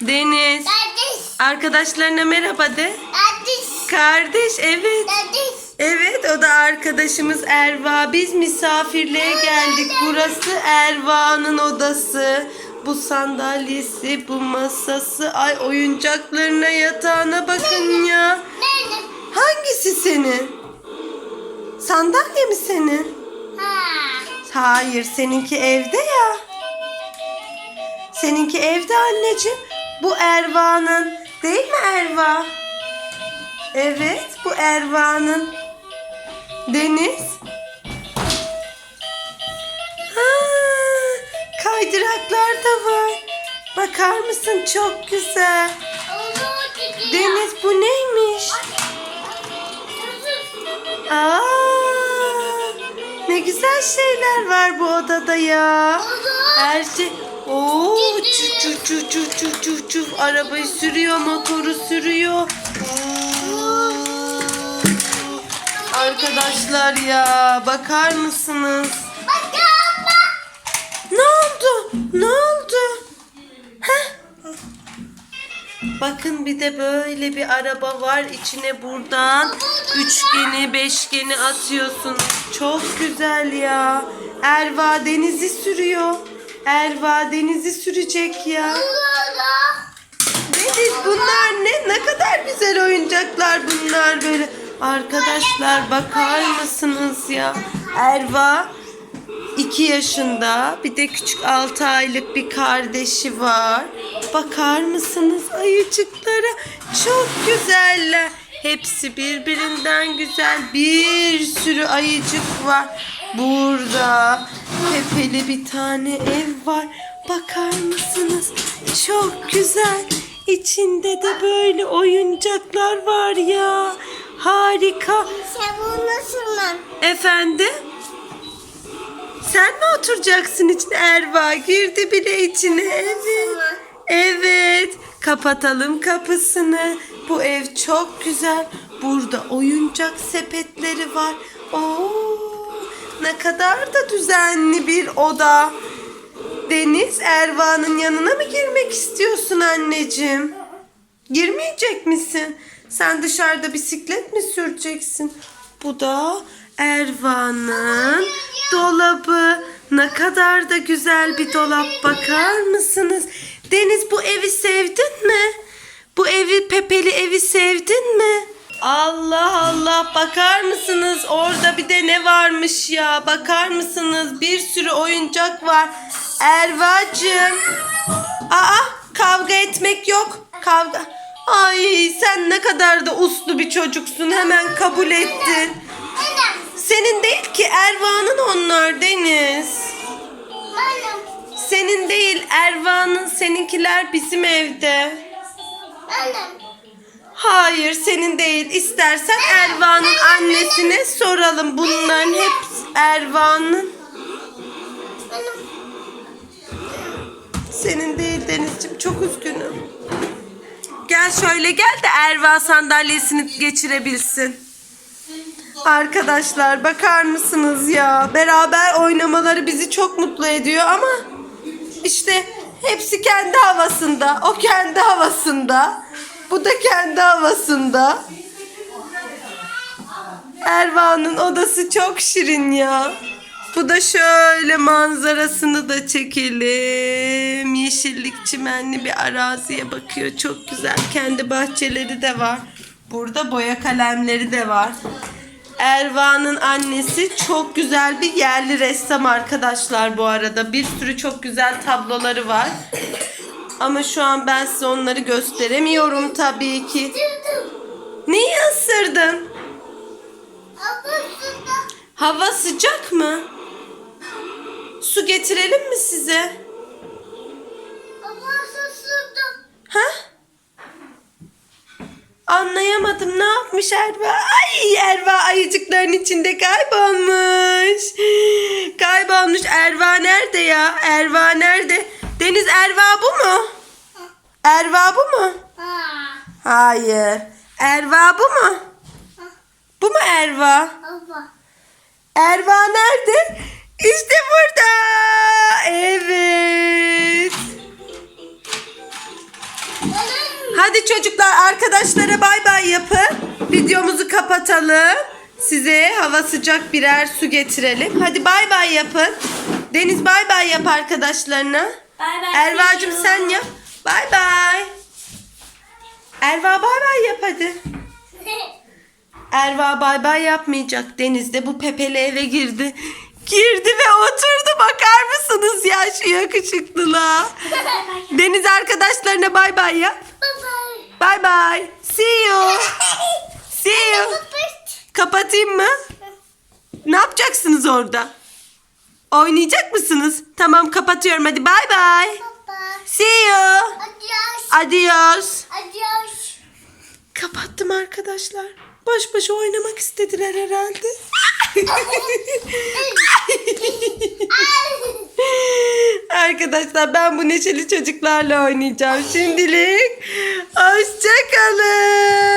Deniz. Kardeş. Arkadaşlarına merhaba de. Kardeş. Kardeş evet. Kardeş. Evet o da arkadaşımız Erva. Biz misafirliğe geldik. Burası Erva'nın odası. Bu sandalyesi, bu masası. Ay oyuncaklarına, yatağına bakın ya. Nerede? Hangisi senin? Sandalye mi senin? Ha. Hayır, seninki evde ya. Seninki evde anneciğim. Bu Erva'nın. Değil mi Erva? Evet, bu Erva'nın. Deniz. Ha, kaydıraklar da var. Bakar mısın? Çok güzel. Deniz bu neymiş? Aa, ne güzel şeyler var bu odada ya. Her şey. Oo, çuf çuf çuf çuf çuf çuf çuf. Arabayı sürüyor, motoru sürüyor. Arkadaşlar ya, bakar mısınız? Ne oldu? Ne oldu? Heh. Bakın bir de böyle bir araba var. İçine buradan üçgeni, beşgeni atıyorsun. Çok güzel ya. Erva denizi sürüyor. Erva denizi sürecek ya. Deniz bunlar ne? Ne kadar güzel oyuncaklar bunlar böyle. Arkadaşlar bakar mısınız ya? Erva 2 yaşında bir de küçük 6 aylık bir kardeşi var. Bakar mısınız ayıcıklara? Çok güzeller. Hepsi birbirinden güzel. Bir sürü ayıcık var. Burada pepeli bir tane ev var. Bakar mısınız? Çok güzel. İçinde de böyle oyuncaklar var ya. Harika. Sen nasıl lan? Efendim? Sen mi oturacaksın içine Erva? Girdi bile içine. Evet. Evet. Kapatalım kapısını. Bu ev çok güzel. Burada oyuncak sepetleri var. Oo, ne kadar da düzenli bir oda. Deniz Erva'nın yanına mı girmek istiyorsun anneciğim? Girmeyecek misin? Sen dışarıda bisiklet mi süreceksin? Bu da Erva'nın dolabı. Ne kadar da güzel bir dolap bakar mısınız? Deniz bu evi sevdin mi? Bu evi Pepeli evi sevdin mi? Allah Allah bakar mısınız? Orada bir de ne varmış ya? Bakar mısınız? Bir sürü oyuncak var. Erva'cığım. Aa kavga etmek yok. Kavga. Ay sen ne kadar da uslu bir çocuksun. Hemen kabul ettin. Senin değil ki Erva'nın onlar Deniz. Senin değil Erva'nın seninkiler bizim evde. Annem. Hayır senin değil. İstersen Erva'nın annesine soralım. Bunların hepsi Erva'nın. Senin değil Denizciğim. Çok üzgünüm. Gel şöyle gel de Erva sandalyesini geçirebilsin. Arkadaşlar bakar mısınız ya? Beraber oynamaları bizi çok mutlu ediyor ama işte hepsi kendi havasında. O kendi havasında. Bu da kendi havasında. Erva'nın odası çok şirin ya. Bu da şöyle manzarasını da çekelim. Yeşillik çimenli bir araziye bakıyor. Çok güzel. Kendi bahçeleri de var. Burada boya kalemleri de var. Erva'nın annesi çok güzel bir yerli ressam arkadaşlar bu arada. Bir sürü çok güzel tabloları var. Ama şu an ben size onları gösteremiyorum tabii ki. Neyi ısırdın? Hava sıcak mı? Su getirelim mi size? Anlayamadım. Ne yapmış Erva? Ay Erva ayıcıkların içinde kaybolmuş. Kaybolmuş. Erva nerede ya? Erva nerede? Deniz Erva bu mu? Erva bu mu? Ha. Hayır. Erva bu mu? Bu mu Erva? Erva nerede? İşte burada. Çocuklar arkadaşlara bay bay yapın. Videomuzu kapatalım. Size hava sıcak birer su getirelim. Hadi bay bay yapın. Deniz bay bay yap arkadaşlarına. Bay bay. Erva'cığım sen yap. Bay bay. Erva bay bay yap hadi. Erva bay bay yapmayacak. Deniz de bu pepeli eve girdi. Girdi ve oturdu. Bakar mısınız ya şu yakışıklılığa? Deniz arkadaşlarına bay bay yap. Bye bye. See you. See you. Kapatayım mı? Ne yapacaksınız orada? Oynayacak mısınız? Tamam kapatıyorum hadi bay. Baba. See you. Adios. Adios. Adios. Kapattım arkadaşlar. Baş başa oynamak istediler herhalde. arkadaşlar ben bu neşeli çocuklarla oynayacağım şimdilik. Hoşçakalın.